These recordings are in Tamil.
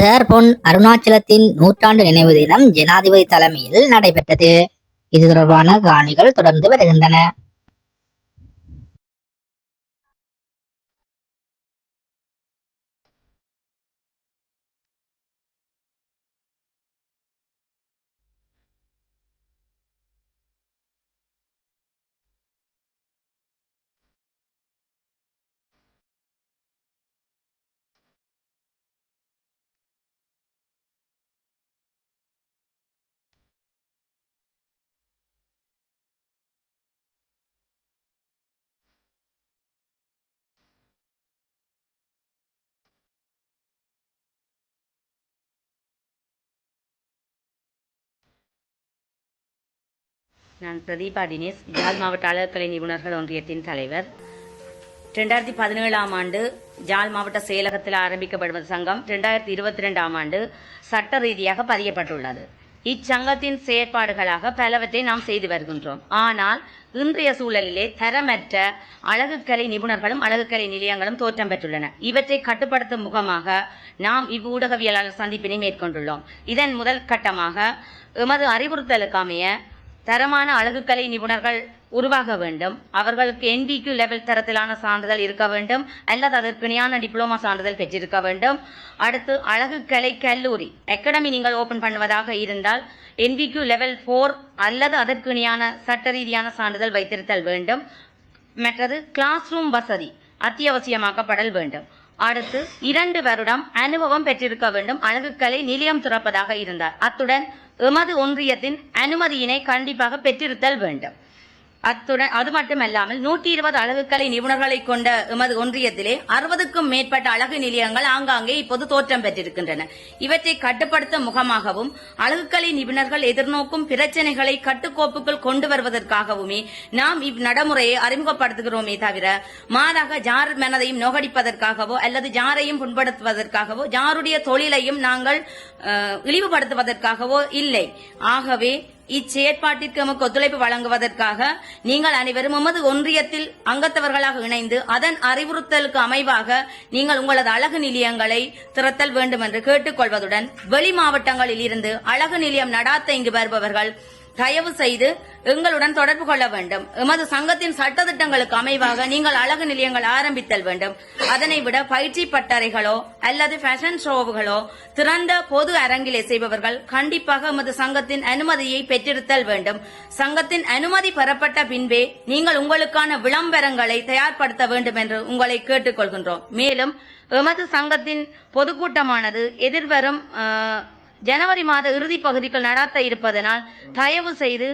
சேர் பொன் அருணாச்சலத்தின் நூற்றாண்டு நினைவு தினம் ஜனாதிபதி தலைமையில் நடைபெற்றது. இது தொடர்பான காணிகள் தொடர்ந்து வருகின்றன. நான் பிரதீபா தினேஷ் ஜாழ் மாவட்ட அழகுக்கலை நிபுணர்கள் ஒன்றியத்தின் தலைவர். ரெண்டாயிரத்தி பதினேழாம் ஆண்டு ஜாழ் மாவட்ட செயலகத்தில் ஆரம்பிக்கப்படுவது சங்கம் ரெண்டாயிரத்தி இருபத்தி ரெண்டாம் ஆண்டு சட்ட ரீதியாக பதியப்பட்டுள்ளது. இச்சங்கத்தின் செயற்பாடுகளாக பலவற்றை நாம் செய்து வருகின்றோம். ஆனால் இன்றைய சூழலிலே தரமற்ற அழகுக்கலை நிபுணர்களும் அழகுக்கலை நிலையங்களும் தோற்றம் பெற்றுள்ளன. இவற்றை கட்டுப்படுத்தும் முகமாக நாம் இவ்வூடகவியலாளர் சந்திப்பினை மேற்கொண்டுள்ளோம். இதன் முதல் கட்டமாக எமது அறிவுறுத்தலுக்கு அமைய தரமான அழகுக்கலை நிபுணர்கள் உருவாக வேண்டும். அவர்களுக்கு NVQ லெவல் தரத்திலான சான்றிதழ் இருக்க வேண்டும். அல்லது அதற்கு இணையான டிப்ளமா சான்றிதழ் பெற்றிருக்க வேண்டும். அடுத்து அழகுக்கலை கல்லூரி. அகாடமி நீங்கள் ஓபன் பண்ணுவதாக இருந்தால் NVQ லெவல் ஃபோர் அல்லது அதற்கு இணையான சட்ட ரீதியான சான்றிதழ் வைத்திருத்தல் வேண்டும். மற்றது கிளாஸ் ரூம் வசதி அத்தியாவசியமாக்கப்படல் வேண்டும். அடுத்து இரண்டு வருடம் அனுபவம் பெற்றிருக்க வேண்டும். அழகுக்கலை நிலையம் துறப்பதாக இருந்தார். அத்துடன் எமது ஒன்றியத்தின் அனுமதியினை கண்டிப்பாக பெற்றிருத்தல் வேண்டும். அத்துடன் அது மட்டுமல்லாமல் நூற்றி இருபது அழகுக்கலை நிபுணர்களை கொண்ட எமது ஒன்றியத்திலே அறுபதுக்கும் மேற்பட்ட அழகு நிலையங்கள் ஆங்காங்கே இப்போது தோற்றம் பெற்றிருக்கின்றன. இவற்றை கட்டுப்படுத்தும் முகமாகவும் அழகுக்கலை நிபுணர்கள் எதிர்நோக்கும் பிரச்சனைகளை கட்டுக்கோப்புக்குள் கொண்டு வருவதற்காகவுமே நாம் இந்நடைமுறையை அறிமுகப்படுத்துகிறோமே தவிர மாறாக ஜார் மனதையும் நோகடிப்பதற்காகவோ அல்லது ஜாரையும் புண்படுத்துவதற்காகவோ ஜாருடைய தொழிலையும் நாங்கள் இழிவுபடுத்துவதற்காகவோ இல்லை. ஆகவே இச்செயற்பாட்டிற்கு எமக்கு ஒத்துழைப்பு வழங்குவதற்காக நீங்கள் அனைவரும் எமது ஒன்றியத்தில் அங்கத்தவர்களாக இணைந்து அதன் அறிவுறுத்தலுக்கு அமைவாக நீங்கள் உங்களது அழகு நிலையங்களை திறத்தல் வேண்டும் என்று கேட்டுக்கொள்வதுடன் வெளி மாவட்டங்களில் இருந்து அழகு நிலையம் நடாத்த இங்கு வருபவர்கள் தயவு செய்து எங்களுடன் தொடர்பு கொள்ள வேண்டும். எமது சங்கத்தின் சட்டத்திட்டங்களுக்கு அமைவாக நீங்கள் அழகு நிலையங்கள் ஆரம்பித்தல் வேண்டும். அதனை விட பயிற்சி பட்டறைகளோ அல்லது ஃபேஷன் ஷோவுகளோ திறந்த பொது அரங்கிலே செய்பவர்கள் கண்டிப்பாக எமது சங்கத்தின் அனுமதியை பெற்றிருத்தல் வேண்டும். சங்கத்தின் அனுமதி பெறப்பட்ட பின்பே நீங்கள் உங்களுக்கான விளம்பரங்களை தயார்படுத்த வேண்டும் என்று உங்களை கேட்டுக்கொள்கின்றோம். மேலும் எமது சங்கத்தின் பொதுக்கூட்டமானது எதிர்வரும் ஜனவரி மாத இறுதி பகுதிக்குள் நடாத்த இருப்பதனால் தயவு செய்து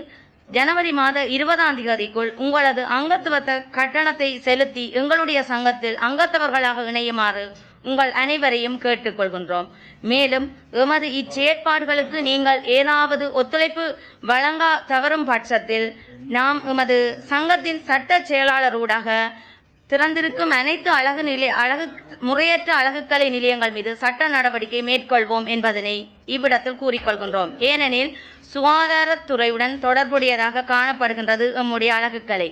ஜனவரி மாத இருபதாம் தேதிக்குள் உங்களது அங்கத்துவத்த கட்டணத்தை செலுத்தி எங்களுடைய சங்கத்தில் அங்கத்தவர்களாக இணையுமாறு உங்கள் அனைவரையும் கேட்டுக்கொள்கின்றோம். மேலும் எமது இச்செயற்பாடுகளுக்கு நீங்கள் ஏதாவது ஒத்துழைப்பு வழங்கா தவறும் பட்சத்தில் நாம் எமது சங்கத்தின் சட்ட செயலாளரூடாக திறந்திருக்கும் அனைத்து அழகு நிலை அழகு முறையற்ற அழகுக்கலை நிலையங்கள் மீது சட்ட நடவடிக்கை மேற்கொள்வோம் என்பதனை இவ்விடத்தில் கூறிக்கொள்கின்றோம். ஏனெனில் சுகாதாரத்துறையுடன் தொடர்புடையதாக காணப்படுகின்றது நம்முடைய அழகுக்கலை.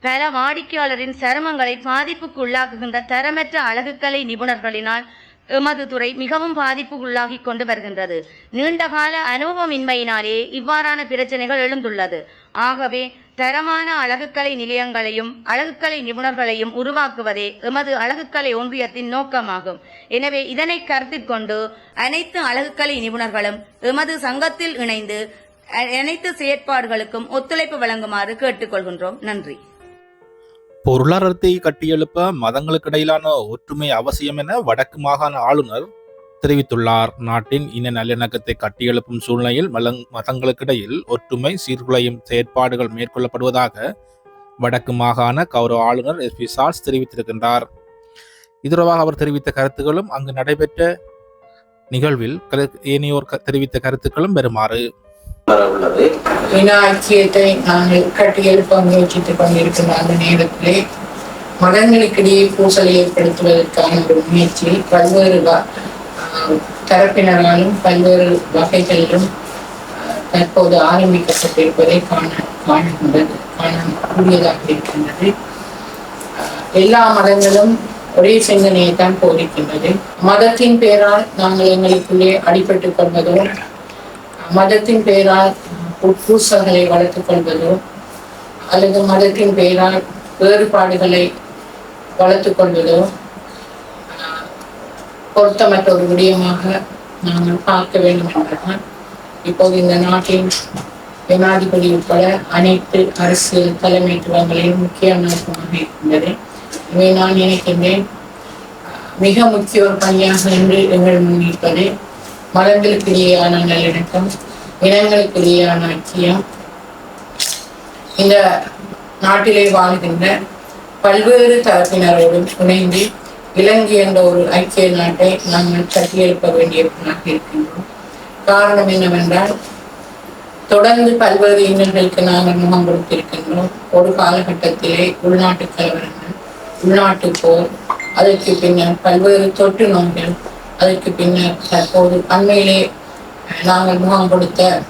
பல வாடிக்கையாளரின் சிரமங்களை பாதிப்புக்கு உள்ளாக்குகின்ற தரமற்ற அழகுக்கலை நிபுணர்களினால் எமது துறை மிகவும் பாதிப்புக்குள்ளாகி கொண்டு வருகின்றது. நீண்டகால அனுபவமின்மையினாலே இவ்வாறான பிரச்சனைகள் எழுந்துள்ளது. ஆகவே தரமான அழகுக்கலை நிலையங்களையும் அழகுக்கலை நிபுணர்களையும் உருவாக்குவதே எமது அழகுக்கலை ஒன்றியத்தின் நோக்கமாகும். எனவே இதனை கருத்தில் கொண்டு அனைத்து அழகுக்கலை நிபுணர்களும் எமது சங்கத்தில் இணைந்து அனைத்து செயற்பாடுகளுக்கும் ஒத்துழைப்பு வழங்குமாறு கேட்டுக்கொள்கின்றோம். நன்றி. பொருளாதாரத்தை கட்டியெழுப்ப மதங்களுக்கு இடையிலான ஒற்றுமை அவசியம் என வடக்கு மாகாண ஆளுநர் தெரிவித்துள்ளார். நாட்டின் இன நல்லிணக்கத்தை கட்டியெழுப்பும் சூழ்நிலையில் மலங் மதங்களுக்கிடையில் ஒற்றுமை சீர்குலையும் செயற்பாடுகள் மேற்கொள்ளப்படுவதாக வடக்கு மாகாண கௌரவ ஆளுநர் எஸ். பி. சார்ஸ் தெரிவித்திருக்கின்றார். இது தொடர்பாக அவர் தெரிவித்த கருத்துக்களும் அங்கு நடைபெற்ற நிகழ்வில் ஏனையோர் க- தெரிவித்த கருத்துக்களும் பெறுமாறு உள்ளது. இன ஐக்கியத்தை நாங்கள் கட்டியல் பங்கேற்றுக் கொண்டிருக்கின்ற அந்த நேரத்திலே மதங்களுக்கிடையே பூசலை ஏற்படுத்துவதற்கான ஒரு முயற்சி பல்வேறு தரப்பினராலும் பல்வேறு வகைகளிலும் தற்போது ஆரம்பிக்கப்பட்டிருப்பதை காண காணுகின்றது காணக்கூடியதாக இருக்கின்றது. எல்லா மதங்களும் ஒரே சிந்தனையை தான் போதிக்கின்றது. மதத்தின் பெயரால் நாங்கள் எங்களுக்குள்ளே அடிபட்டுக் கொள்வதோ மதத்தின் பெயரால் உட்பூசல்களை வளர்த்துக் கொள்வதோ அல்லது மதத்தின் பெயரால் வேறுபாடுகளை வளர்த்துக் கொள்வதோ பொருத்தமற்ற ஒரு விடயமாக நாங்கள் பார்க்க வேண்டும் என்றால் இப்போது இந்த நாட்டின் ஜனாதிபதி உட்பட அனைத்து அரசியல் தலைமைத்துவங்களின் முக்கிய நோக்கமாக இருக்கின்றது இவை நான் நினைக்கின்றேன். மிக முக்கிய ஒரு பணியாக என்று எங்கள் முன்னிற்பது மதங்களுக்கு நல்லிணக்கம் இனங்களுக்கு ஐக்கியம் இந்த நாட்டிலே வாழ்கின்ற பல்வேறு தரப்பினரோடும் இணைந்து இலங்கை என்ற ஒரு ஐக்கிய நாட்டை நாங்கள் கட்டியெழுப்ப வேண்டியவர்களாக இருக்கின்றோம். காரணம் என்னவென்றால் தொடர்ந்து பல்வேறு இன்னல்களுக்கு நாங்கள் முகம் கொடுத்திருக்கின்றோம். ஒரு காலகட்டத்திலே உள்நாட்டு கலவரங்கள் உள்நாட்டு போர் அதற்கு பின்னர் பல்வேறு தொற்று நோய்கள் அதற்கு பின்னர் தற்போது அண்மையிலே நாங்கள் முகம் கொடுத்த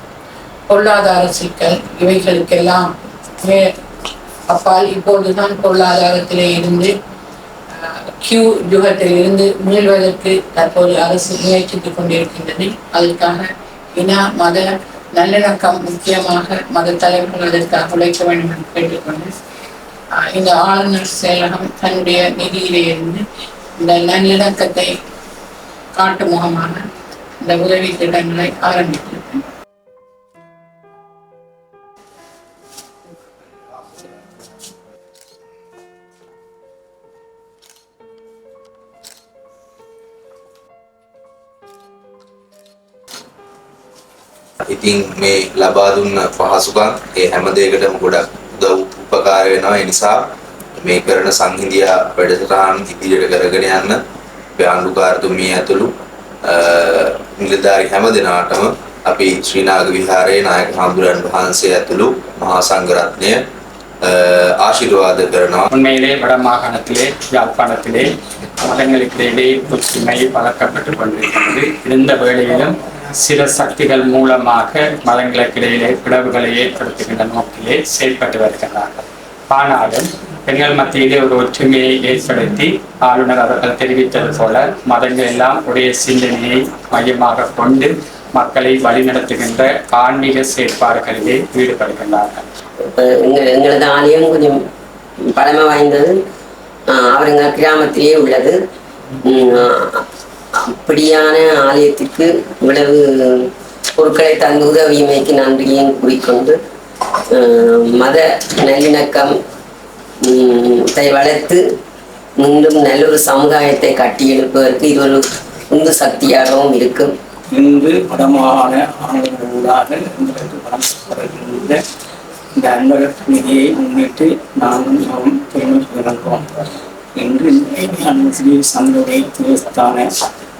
பொருளாதார சிக்கல் இவைகளுக்கெல்லாம் மே- அப்பால் இப்பொழுதுதான் பொருளாதாரத்திலே இருந்து கியூ யுகத்தில் இருந்து மீள்வதற்கு தற்போது அரசு முயற்சித்துக் கொண்டிருக்கின்றது. அதற்காக இன மத நல்லிணக்கம் முக்கியமாக மத தலைவர்கள் அதற்காக உழைக்க வேண்டும் என்று கேட்டுக்கொண்டு இந்த ஆளுநர் செயலகம் தன்னுடைய நிதியிலே இருந்து இந்த நல்லிணக்கத்தை காட்டும் முகமாக இந்த உதவி திட்டங்களை ஆரம்பித்திருக்கிறது ඉතින් මේ ලබා දුන්න පහසුකම් ඒ හැම දෙයකටම ගොඩක් උදව් උපකාර වෙනවා ඒ නිසා මේ කරන සංහිඳියා වැඩසටහන් ඉදිරියට කරගෙන යන්න අපේ ආණ්ඩුකාරතුමිය ඇතුළු අ, නිලධාරි හැම දෙනාටම අපි ශ්‍රී නාග විහාරයේ නායක හාමුදුරන් වහන්සේ ඇතුළු මහා සංඝරත්නය අ, ආශිර්වාද කරනවා உண்மையிலே வட மாகாணத்திலே யாழ்ப்பாணத்திலே மதங்களுக்கிடையிலே ஒற்றுமை வளர்க்கப்பட்டு கொண்டிருக்கிறது இருந்த வேளையிலும் சில சக்திகள் மூலமாக மதங்களுக்கிடையிலே பிளவுகளை ஏற்படுத்துகின்ற நோக்கிலே செயல்பட்டு வருகிறார்கள் ஆனாலும் பெண்கள் மத்தியிலே ஒரு ஒற்றுமையை ஏற்படுத்தி ஆளுநர் அவர்கள் தெரிவித்தது போல மதங்கள் எல்லாம் உடைய சிந்தனையை மையமாக கொண்டு மக்களை வழிநடத்துகின்ற ஆன்மீக செயற்பாடுகளிலே ஈடுபடுகின்றார்கள். எங்களது ஆலயம் கொஞ்சம் பழமை வாய்ந்தது. அவருங்க கிராமத்திலேயே உள்ளது. அப்படியான ஆலயத்திற்கு இவ்வளவு பொருட்களை தந்து உதவியமைக்கு நன்றியையும் கூறிக்கொண்டு மத நல்லிணக்கம் வளர்த்து மீண்டும் நல்ல ஒரு சமுதாயத்தை கட்டியெழுப்பதற்கு இது ஒரு உந்து சக்தியாகவும் இருக்கும். இந்து வடமான ஆணையர்களாக எங்களுக்கு வழங்கப்படுகின்ற இந்த அன்பக நிதியை முன்னிட்டு நானும் நாம் பெருமை கொள்கிறோம் இன்று இந்த ஸ்ரீ சந்தோடைய தேவஸ்தான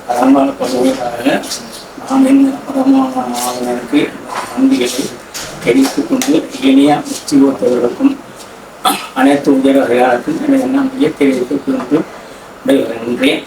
பரம்பர பகுதியாக நாம் இந்த படமான ஆளுநருக்கு நன்றிகளை தெரிவித்துக் கொண்டு ஏனைய உத்தியோகத்தவர்களுக்கும் அனைத்து உயர் அதிகாரத்துக்கும் நான் இயற்கை தெரிவித்துக் கொண்டு விடைபெறுகின்றேன்